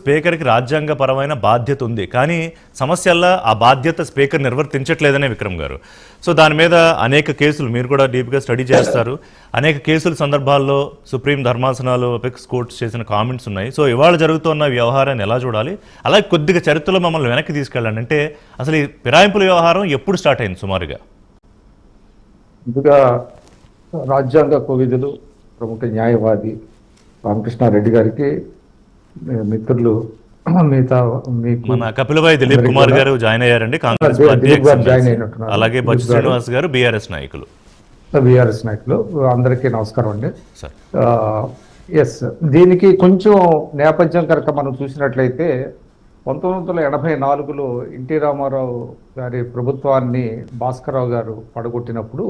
స్పీకర్కి రాజ్యాంగపరమైన బాధ్యత ఉంది. కానీ సమస్యల్లో ఆ బాధ్యత స్పీకర్ నిర్వర్తించట్లేదనే విక్రమ్ గారు. సో దాని మీద అనేక కేసులు మీరు కూడా డీప్గా స్టడీ చేస్తారు. అనేక కేసుల సందర్భాల్లో సుప్రీం ధర్మాసనాలు అపెక్స్ కోర్ట్స్ చేసిన కామెంట్స్ ఉన్నాయి. సో ఇవాళ జరుగుతున్న వ్యవహారాన్ని ఎలా చూడాలి? అలాగే కొద్దిగా చరిత్రలో మమ్మల్ని వెనక్కి తీసుకెళ్ళండి. అంటే అసలు ఈ ఫిరాయింపుల వ్యవహారం ఎప్పుడు స్టార్ట్ అయింది సుమారుగా? ముందుగా రాజ్యాంగ కోవిదులు ప్రముఖ న్యాయవాది రామకృష్ణారెడ్డి గారికి మిత్రులు మిగతా మన కపిలబాయి దిలీప్ కుమార్ గారు జాయిన్ అయ్యారండి. కాంగ్రెస్ పార్టీ. అలాగే గారు. శ్రీనివాస్ గారు బీఆర్ఎస్ నాయకులు. బీఆర్ఎస్ నాయకులు. అందరికీ నమస్కారం అండి. ఎస్ దీనికి కొంచెం నేపథ్యం కనుక మనం చూసినట్లయితే పంతొమ్మిది వందల ఎనభై నాలుగులో ఎన్టీ రామారావు గారి ప్రభుత్వాన్ని భాస్కరరావు గారు పడగొట్టినప్పుడు.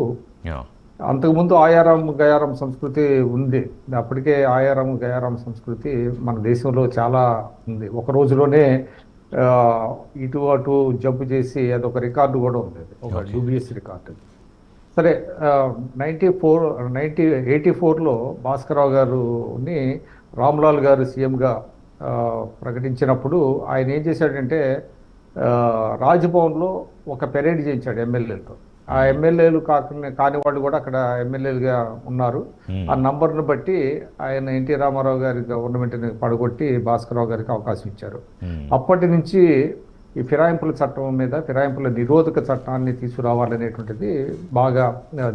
అంతకుముందు ఆయారం గయారం సంస్కృతి ఉంది. అప్పటికే ఆయారం గయారం సంస్కృతి మన దేశంలో చాలా ఉంది. ఒక రోజులోనే ఇటు అటు జంపు చేసి అదొక రికార్డు కూడా ఉంది. ఒక డూబియస్ రికార్డు. సరే నైంటీ ఫోర్ నైంటీ ఎయిటీ ఫోర్లో భాస్కరరావు గారుని రామ్లాల్ గారు సీఎంగా ప్రకటించినప్పుడు ఆయన ఏం చేశాడంటే రాజ్భవన్లో ఒక పెరేడ్ చేయించాడు ఎమ్మెల్యేలతో ఆ ఎమ్మెల్యేలు కాకుండా కాని వాళ్ళు కూడా అక్కడ ఎమ్మెల్యేలుగా ఉన్నారు. ఆ నంబర్ను బట్టి ఆయన ఎన్టీ రామారావు గారి గవర్నమెంట్ని పడగొట్టి భాస్కరరావు గారికి అవకాశం ఇచ్చారు. అప్పటి నుంచి ఈ ఫిరాయింపుల చట్టం మీద ఫిరాయింపుల నిరోధక చట్టాన్ని తీసుకురావాలనేటువంటిది బాగా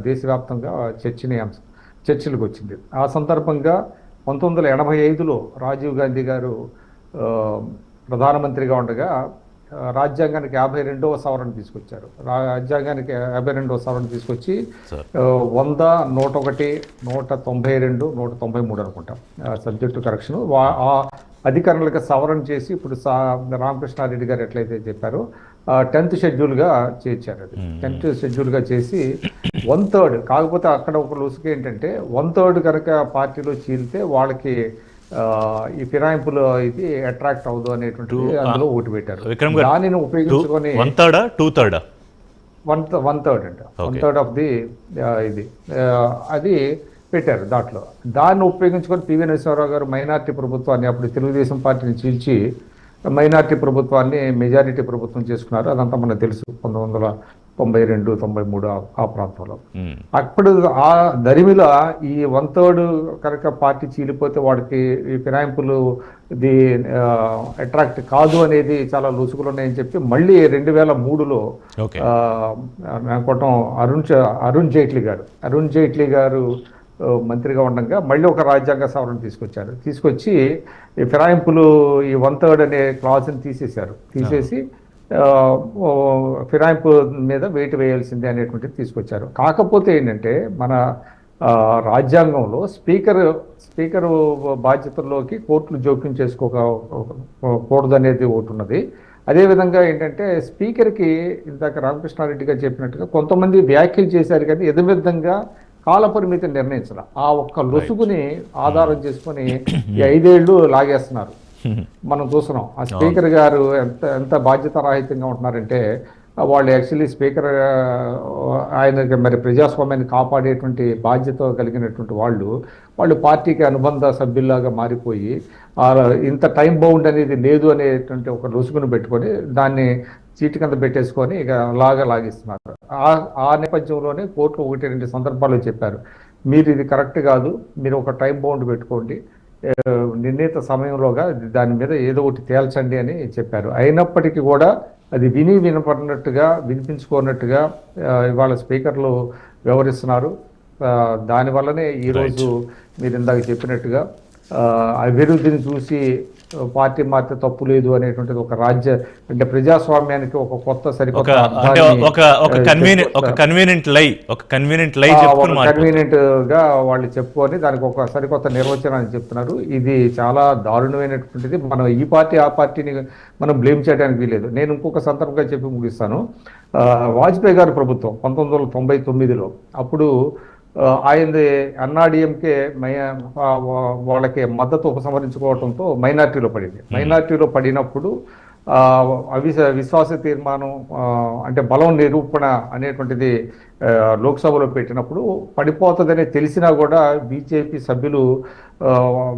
దేశవ్యాప్తంగా చర్చనీయాంశం చర్చలకు వచ్చింది ఆ సందర్భంగా పంతొమ్మిది వందల ఎనభై ఐదులో రాజీవ్ గాంధీ గారు ప్రధానమంత్రిగా ఉండగా రాజ్యాంగానికి యాభై రెండవ సవరణ తీసుకొచ్చారు. రాజ్యాంగానికి యాభై రెండవ సవరణ తీసుకొచ్చి వంద నూట ఒకటి నూట తొంభై రెండు నూట తొంభై మూడు అనుకుంటాం సబ్జెక్టు కరెక్షన్. వా- ఆ అధికరణలకు సవరణ చేసి ఇప్పుడు సా రామకృష్ణారెడ్డి గారు ఎట్లయితే చెప్పారో టెన్త్ షెడ్యూల్గా చేర్చారు అది. టెన్త్ షెడ్యూల్గా చేసి వన్ థర్డ్ కాకపోతే అక్కడ ఒక లుసుకు ఏంటంటే వన్ థర్డ్ కనుక పార్టీలో చీలితే వాళ్ళకి ఈ ఫిరాయింపులు ఇది అట్రాక్ట్ అవ్వదు అనేటువంటి అందులో ఓటు పెట్టారు. దానిని ఉపయోగించుకొని వన్ థర్డా టూ థర్డా వన్ వన్ థర్డ్ అంట. వన్ థర్డ్ ఆఫ్ ది ఇది. అది పెట్టారు దాంట్లో. దాన్ని ఉపయోగించుకొని పివి నరసింహారావు గారు మైనార్టీ ప్రభుత్వాన్ని అప్పుడు తెలుగుదేశం పార్టీని చీల్చి మైనార్టీ ప్రభుత్వాన్ని మెజారిటీ ప్రభుత్వం చేసుకున్నారు. అదంతా మనకు తెలుసు. పంతొమ్మిది వందల తొంభై రెండు తొంభై మూడు ఆ- ప్రాంతంలో. అప్పుడు ఆ దరిమిల ఈ వన్ థర్డ్ కనుక పార్టీ చీలిపోతే వాడికి ఈ ఫిరాయింపులు ఇది అట్రాక్ట్ కాదు అనేది చాలా లూసుకులు ఉన్నాయని చెప్పి మళ్ళీ రెండు వేల మూడులో అనుకోవటం అరుణ్ అరుణ్ జైట్లీ గారు అరుణ్ జైట్లీ గారు మంత్రిగా ఉండగా మళ్ళీ ఒక రాజ్యాంగ సవరణ తీసుకొచ్చారు. తీసుకొచ్చి ఈ ఫిరాయింపులు ఈ వన్ థర్డ్ అనే క్లాజ్ని తీసేశారు. తీసేసి ఫిరాయింపు మీద వెయిట్ వేయాల్సిందే అనేటువంటిది తీసుకొచ్చారు. కాకపోతే ఏంటంటే మన రాజ్యాంగంలో స్పీకర్ స్పీకర్ బాధ్యతల్లోకి కోర్టులు జోక్యం చేసుకోకూడదు అనేది ఒకటి ఉన్నది. అదేవిధంగా ఏంటంటే స్పీకర్కి ఇందాక రామకృష్ణారెడ్డి గారు చెప్పినట్టుగా కొంతమంది వ్యాఖ్యలు చేశారు కానీ ఎదుమిద్దంగా కాల పరిమితి నిర్ణయించాల. ఆ ఒక్క లొసుగుని ఆధారం చేసుకొని ఈ ఐదేళ్ళు లాగేస్తున్నారు. మనం చూస్తున్నాం. ఆ స్పీకర్ గారు ఎంత ఎంత బాధ్యతారాహిత్యంగా ఉంటున్నారంటే ఆ, వాళ్ళు యాక్చువల్లీ స్పీకర్ ఆయన మరి ప్రజాస్వామ్యాన్ని కాపాడేటువంటి బాధ్యత కలిగినటువంటి వాళ్ళు వాళ్ళు పార్టీకి అనుబంధ సభ్యుల్లాగా మారిపోయి ఇంత టైం బౌండ్ అనేది లేదు అనేటువంటి ఒక రుసుగును పెట్టుకొని దాన్ని చీటి కింద పెట్టేసుకొని ఇక లాగా లాగిస్తున్నారు. ఆ ఆ నేపథ్యంలోనే కోర్టు ఒకటి రెండు సందర్భాలు చెప్పారు. మీరు ఇది కరెక్ట్ కాదు మీరు ఒక టైం బౌండ్ పెట్టుకోండి నిర్ణీత సమయంలోగా దాని మీద ఏదో ఒకటి తేల్చండి అని చెప్పారు. అయినప్పటికీ కూడా అది విని వినపడినట్టుగా వినిపించుకోనట్టుగా ఇవాళ స్పీకర్లు వ్యవహరిస్తున్నారు. దానివల్లనే ఈరోజు మీరు ఇందాక చెప్పినట్టుగా అభివృద్ధిని చూసి పార్టీ మారితే తప్పు లేదు అనేటువంటిది ఒక రాజ్య అంటే ప్రజాస్వామ్యానికి ఒక కొత్త సరికొత్త ఒక కన్వీనియంట్ ఒక కన్వీనియంట్ లై ఒక కన్వీనియంట్ లై చెప్పుకుని మాట్లాడు. కన్వీనియంట్గా వాళ్ళు చెప్పుకొని దానికి ఒక సరికొత్త నిర్వచనాన్ని చెప్తున్నారు. ఇది చాలా దారుణమైనటువంటిది. మనం ఈ పార్టీ ఆ పార్టీని మనం బ్లేమ్ చేయడానికి వీలేదు నేను ఇంకొక సందర్భంగా చెప్పి ముగిస్తాను. వాజ్పేయి గారి ప్రభుత్వం పంతొమ్మిది వందల తొంభై తొమ్మిదిలో అప్పుడు ఆయనది అన్నాడీఎంకే వాళ్ళకి మద్దతు ఉపసంహరించుకోవడంతో మైనార్టీలో పడింది. మైనార్టీలో పడినప్పుడు అవిశ విశ్వాస తీర్మానం అంటే బలం నిరూపణ అనేటువంటిది లోక్సభలో పెట్టినప్పుడు పడిపోతుందని తెలిసినా కూడా బీజేపీ సభ్యులు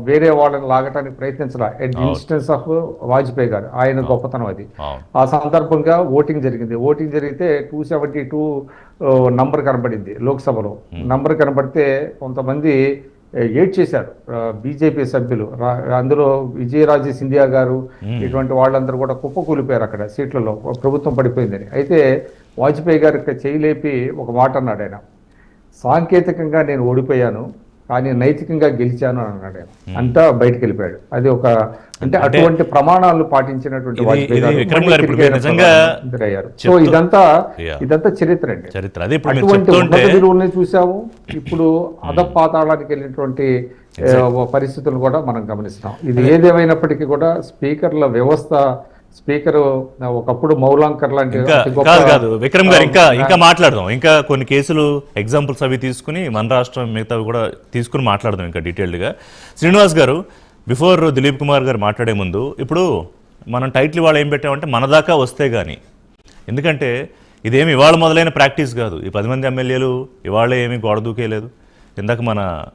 వేరే వాళ్ళని లాగటానికి ప్రయత్నించాల. At instance of Vajpayee garu. ఆయన గొప్పతనం అది. ఆ సందర్భంగా ఓటింగ్ జరిగింది. ఓటింగ్ జరిగితే టూ సెవెంటీ టూ నంబర్ కనబడింది లోక్సభలో. నంబర్ కనబడితే కొంతమంది చేశారు బీజేపీ సభ్యులు. రా- అందులో విజయరాజే సింధియా గారు ఇటువంటి వాళ్ళందరూ కూడా కుప్పకూలిపోయారు అక్కడ సీట్లలో. ప్రభుత్వం పడిపోయిందని. అయితే వాజ్పేయి గారు ఇక్కడ చేయలేపి ఒక మాట అన్నాడు ఆయన. సాంకేతికంగా నేను ఓడిపోయాను. కానీ నైతికంగా గెలిచాను అని అన్నాడు అంతా బయటికి వెళ్ళిపోయాడు అది ఒక అంటే అటువంటి ప్రమాణాలు పాటించినటువంటి అయ్యారు. సో ఇదంతా. ఇదంతా చరిత్ర అండి. అటువంటి ఉన్నత విలువల్ని చూసాము ఇప్పుడు అధపాతాళానికి వెళ్ళినటువంటి పరిస్థితులు కూడా మనం గమనిస్తాం ఇది ఏదేమైనప్పటికీ కూడా స్పీకర్ల వ్యవస్థ స్పీకర్ ఒకప్పుడు మౌలాంకర్ లాంటి కాదు కాదు. విక్రమ్ గారు ఇంకా ఇంకా మాట్లాడదాం. ఇంకా కొన్ని కేసులు ఎగ్జాంపుల్స్ అవి తీసుకుని మన రాష్ట్రం మిగతావి కూడా తీసుకుని మాట్లాడదాం ఇంకా డీటెయిల్డ్గా. శ్రీనివాస్ గారు బిఫోర్ దిలీప్ కుమార్ గారు మాట్లాడే ముందు ఇప్పుడు మనం టైటిల్ ఇవాళ ఏం పెట్టామంటే మన దాకా వస్తే గానీ. ఎందుకంటే ఇదేమి ఇవాళ మొదలైన ప్రాక్టీస్ కాదు. ఈ పది మంది ఎమ్మెల్యేలు ఇవాళ ఏమీ గోడ దూకేయలేదు. ఇందాక మన